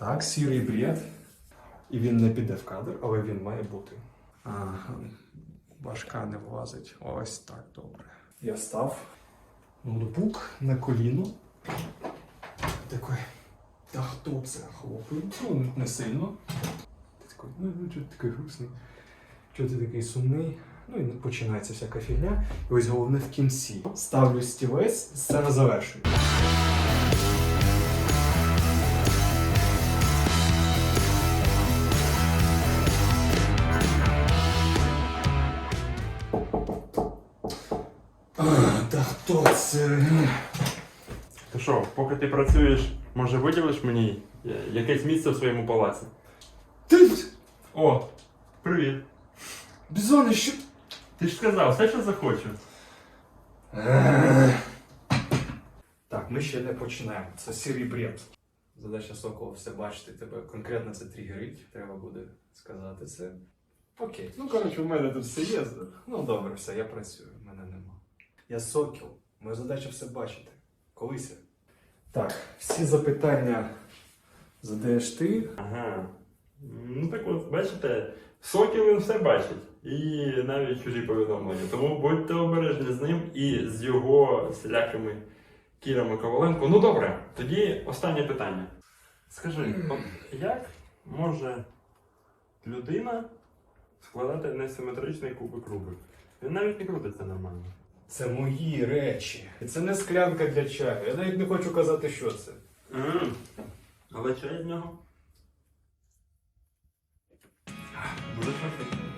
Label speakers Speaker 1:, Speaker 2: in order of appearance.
Speaker 1: Так, сірий бред. І він не піде в кадр, але він має бути. Ага, башка не влазить. Ось так добре. Я став. Ноутбук на коліно. Такий. Та хто це хлопив? Ну, не сильно. Ти такий, ну, ну чого ти такий грустний? Чого ти такий сумний? Ну і починається всяка фігня. І ось головне в кінці. Ставлю стілець, сцена завершує. Та хто це?
Speaker 2: То що, поки ти працюєш, може виділиш мені е, якесь місце в своєму палаці?
Speaker 1: Ти!
Speaker 2: О, привіт.
Speaker 1: Бізоне, що?
Speaker 2: Ти ж сказав, все, що захочу.
Speaker 1: Так, ми ще не починаємо. Це сірий бред. Задача Сокола все бачити тебе. Конкретно це тригерить. Треба буде сказати це. Окей. Ну, коротше, у мене тут все є. Ну добре, все, я працюю, в. Я сокіл. Моя задача все бачити. Колись. я. Так, всі запитання задаєш ти.
Speaker 2: Ага. Ну так от, бачите, Сокіл він все бачить. І навіть чужі повідомлення. Тому будьте обережні з ним і з його всілякими кірами Коваленко. Ну добре, тоді останнє питання. Скажи, от як може людина складати несиметричний кубик Рубик? Він навіть не крутиться нормально.
Speaker 1: Це мої речі. І Це не склянка для чаю. Я навіть не хочу казати, що це.
Speaker 2: Але чай з нього? Буде смачний.